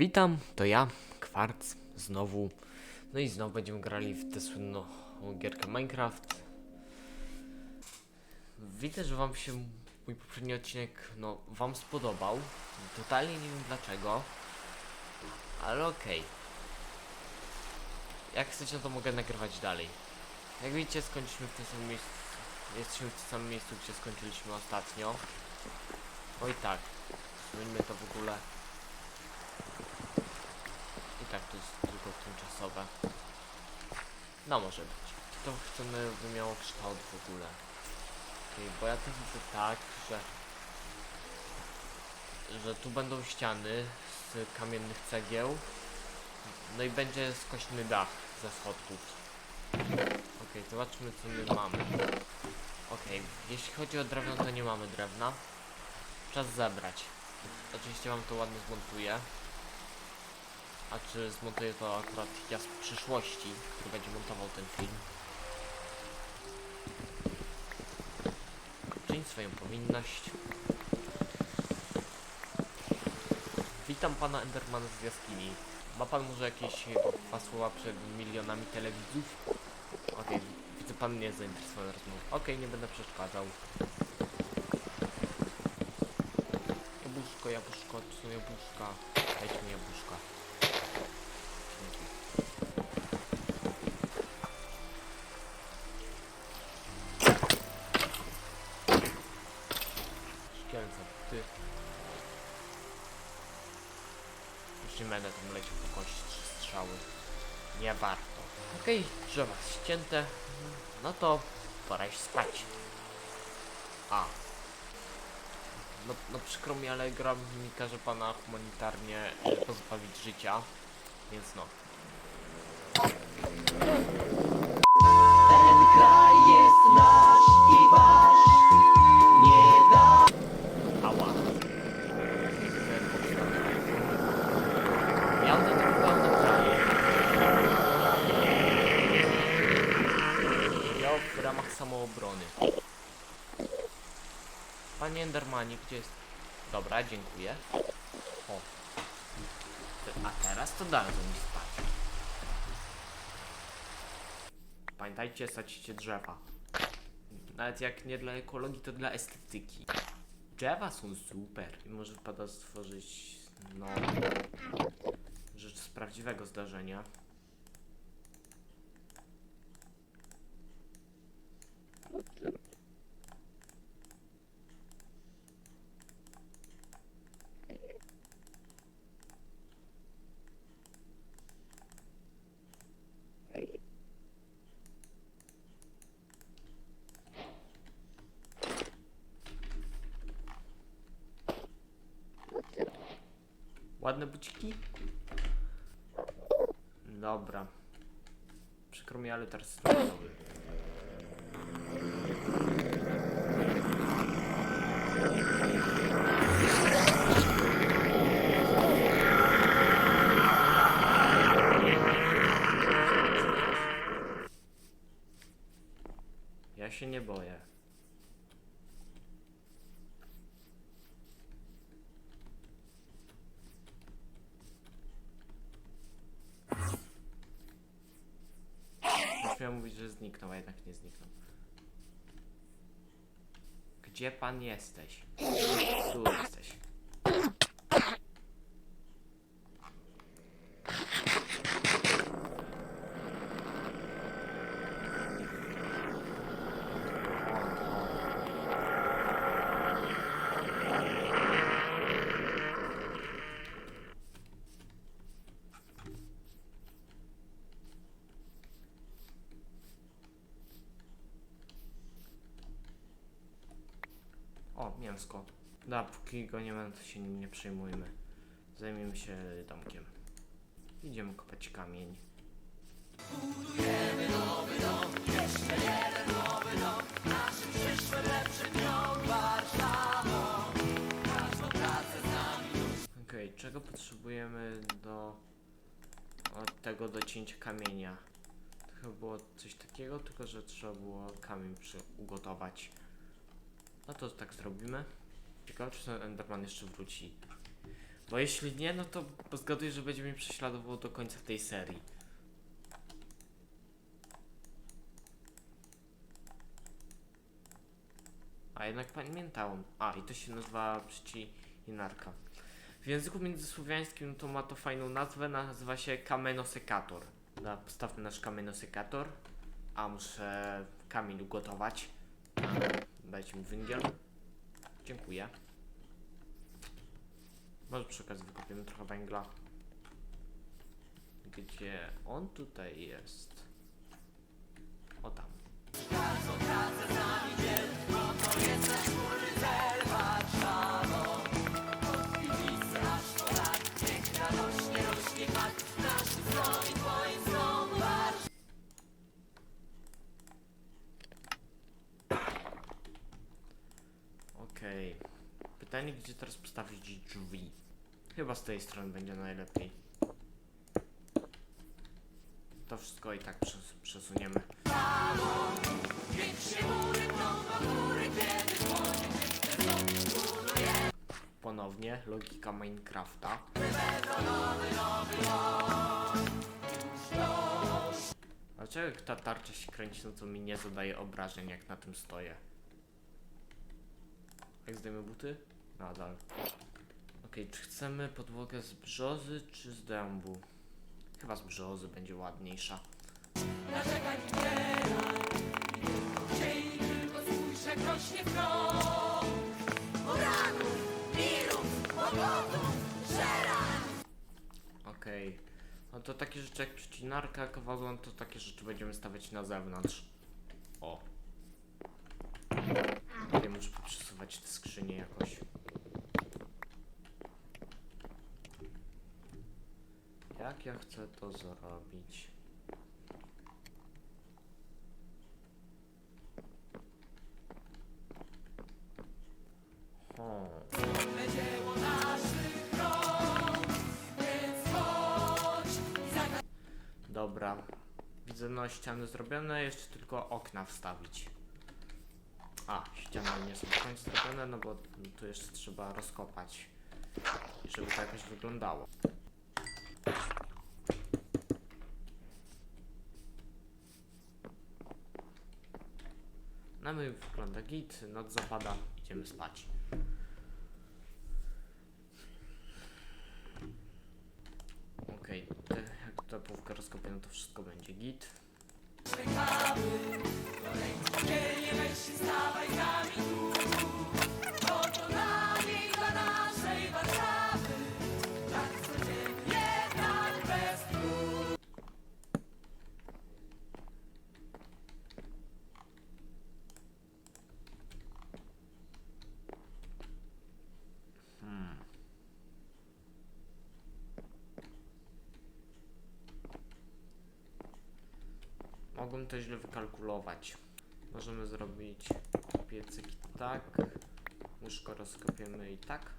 Witam, to ja, Kwarc, znowu. No i znowu będziemy grali w tę słynną gierkę Minecraft. Widzę, że wam się mój poprzedni odcinek, no, wam spodobał. Totalnie nie wiem dlaczego. Ale okej. Jak chcecie, to mogę nagrywać dalej. Jak widzicie, skończyliśmy w tym samym miejscu. Jesteśmy w tym samym miejscu, gdzie skończyliśmy ostatnio. Oj tak, zmieńmy to w ogóle. Tak to jest tylko tymczasowe. No może być. To chcemy, by miało kształt w ogóle. Okej, bo ja to widzę tak, że że tu będą ściany z kamiennych cegieł. No i będzie skośny dach ze schodków. Okej, zobaczmy co my mamy. Okej, jeśli chodzi o drewno, to nie mamy drewna. Czas zebrać. Oczywiście wam to ładnie zmontuję. A czy zmontuję to akurat ja z przyszłości, który będzie montował ten film. Czyń swoją powinność. Witam pana Endermana z jaskini. Ma pan może jakieś dwa słowa przed milionami telewidzów? Okej, widzę pan nie jest zainteresowany rozmową. Okej, nie będę przeszkadzał. Jabłuszko, jabłuszko, to jabłuszka. Dajcie mi jabłuszka. Ty. Już nie będę tam leciał po kości trzy strzały. Nie warto. Okej, drzewa ścięte. No to pora iść spać. A. No, no przykro mi, ale gra mi każe pana humanitarnie e, pozbawić życia. Więc no. Endermanie, gdzie jest... Dobra, dziękuję. O. A teraz to dadzą mi spać. Pamiętajcie, sadzicie drzewa. Nawet jak nie dla ekologii, to dla estetyki. Drzewa są super. I może wypada stworzyć, no, rzecz z prawdziwego zdarzenia. Ładne buciki? Dobra. Przykro mi, ale teraz. Ja się nie boję. Już mówić, że zniknął, a jednak nie zniknął. Gdzie pan jesteś? Tu jesteś. O, mięsko. Go nie ma, to się nim nie przejmujmy. Zajmiemy się domkiem. Idziemy kopać kamień. Okej, czego potrzebujemy do od tego do cięcia kamienia? To chyba było coś takiego, tylko że trzeba było kamień przy ugotować. No to tak zrobimy. Ciekawe, czy ten Enderman jeszcze wróci. Bo jeśli nie, no to zgaduję, że będzie mnie prześladował do końca tej serii. A jednak pamiętałem. A, i to się nazywa przycinarka. W języku międzysłowiańskim to ma to fajną nazwę, nazywa się kamenosekator. Da, postawmy nasz kamenosekator. A, muszę kamień ugotować. Dajcie mi węgiel. Dziękuję. Może przy okazji wykopiemy trochę węgla. Gdzie on tutaj jest? O tam. Okej. Gdzie teraz postawić drzwi? Chyba z tej strony będzie najlepiej. To wszystko i tak przes przesuniemy. Ponownie logika Minecrafta. Dlaczego ta tarcza się kręci, no to mi nie zadaje obrażeń jak na tym stoję? Jak zdejmę buty? Nadal. Okej, czy chcemy podłogę z brzozy czy z dębu? Chyba z brzozy będzie ładniejsza. Okej. No to takie rzeczy jak przycinarka, kawałon, to takie rzeczy będziemy stawiać na zewnątrz. O. Okej, muszę przesuwać te skrzynie jakoś. Jak ja chcę to zrobić? Hmm. Dobra. Widzę no ściany zrobione, jeszcze tylko okna wstawić. A, ściany nie są do zrobione, no bo tu jeszcze trzeba rozkopać. Żeby to jakoś wyglądało. My wygląda git, noc zapada, idziemy spać. Okej, te- jak ta połówka rozkopię, no to wszystko będzie git. Hmm. Mogłem to źle wykalkulować. Możemy zrobić piecyk tak. Łóżko rozkopiemy i tak.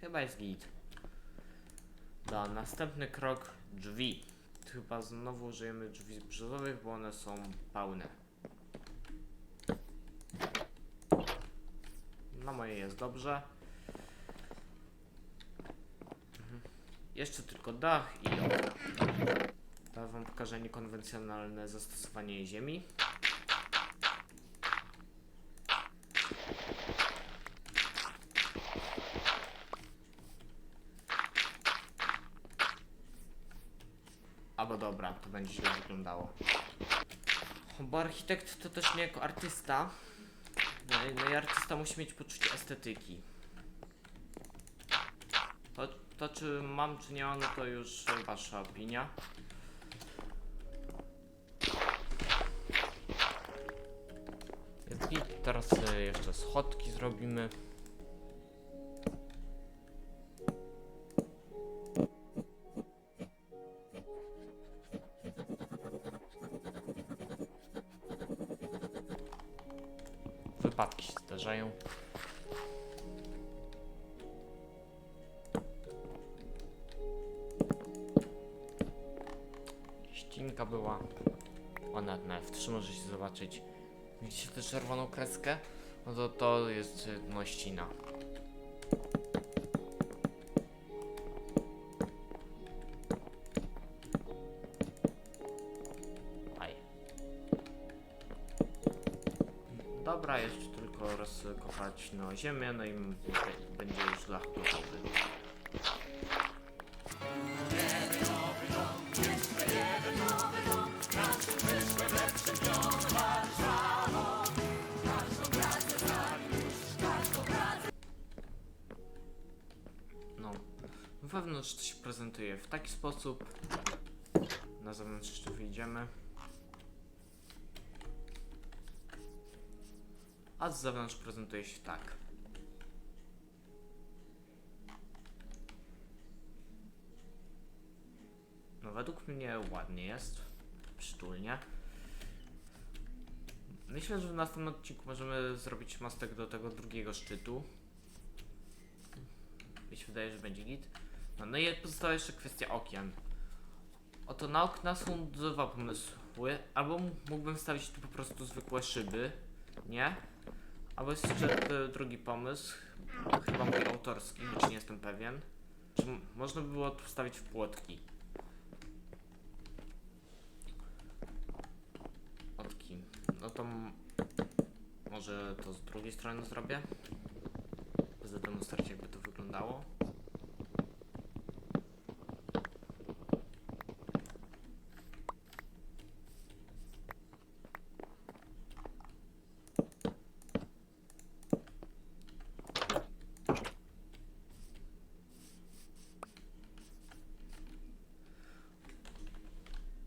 Chyba jest git. Da, następny krok drzwi. Chyba znowu użyjemy drzwi brzozowych, bo one są pełne. Na moje jest dobrze. Mhm. Jeszcze tylko dach i okna. Teraz wam pokażę niekonwencjonalne zastosowanie ziemi. Albo dobra, to będzie źle wyglądało. Bo architekt to też nie jako artysta. No no i artysta musi mieć poczucie estetyki. To, to czy mam, czy nie mam, no to już wasza opinia. Teraz jeszcze schodki zrobimy. Wypadki się zdarzają. Ścinka była. Ona na F3 możecie zobaczyć. Widzicie tę czerwoną kreskę? No to to jest y, nościna. Aj. Dobra, jeszcze tylko rozkopać no ziemię, no i będzie już dach gotowy. Wewnątrz się prezentuje w taki sposób. Na zewnątrz jeszcze wyjdziemy. A z zewnątrz prezentuje się tak. No według mnie ładnie jest. Przytulnie. Myślę, że w następnym odcinku możemy zrobić mostek do tego drugiego szczytu. Mi się wydaje, że będzie git. No, no i pozostała jeszcze kwestia okien. Oto na okna są dwa pomysły. Albo mógłbym wstawić tu po prostu zwykłe szyby, nie? Albo jest jeszcze e, drugi pomysł, chyba mój autorski, choć nie jestem pewien. Czy można by było tu wstawić płotki? Płotki. No to może to z drugiej strony zrobię? Zademonstruję jakby to wyglądało.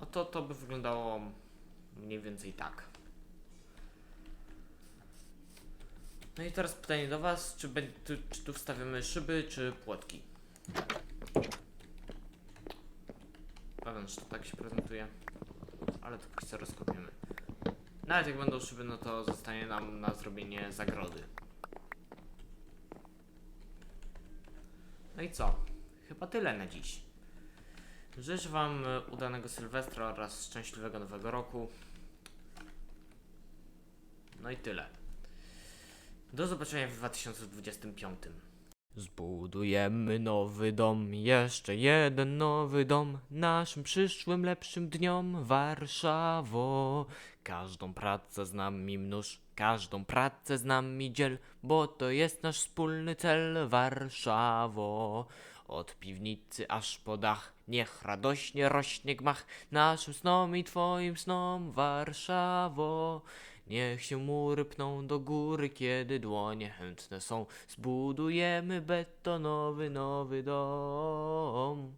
Oto to by wyglądało mniej więcej tak. No i teraz pytanie do Was, czy, tu- czy tu wstawiamy szyby, czy płotki? Wewnątrz to tak się prezentuje, ale to póki co rozkopiemy. Nawet jak będą szyby, no to zostanie nam na zrobienie zagrody. No i co? Chyba tyle na dziś. Życzę Wam e, udanego Sylwestra oraz szczęśliwego Nowego Roku. No i tyle. Do zobaczenia w 2025. Zbudujemy nowy dom, jeszcze jeden nowy dom, naszym przyszłym lepszym dniom Warszawo. Każdą pracę z nami mnóż, każdą pracę z nami dziel, bo to jest nasz wspólny cel Warszawo. Od piwnicy aż po dach, niech radośnie rośnie gmach naszym snom i twoim snom Warszawo. Niech się mury pną do góry, kiedy dłonie chętne są. Zbudujemy betonowy nowy dom.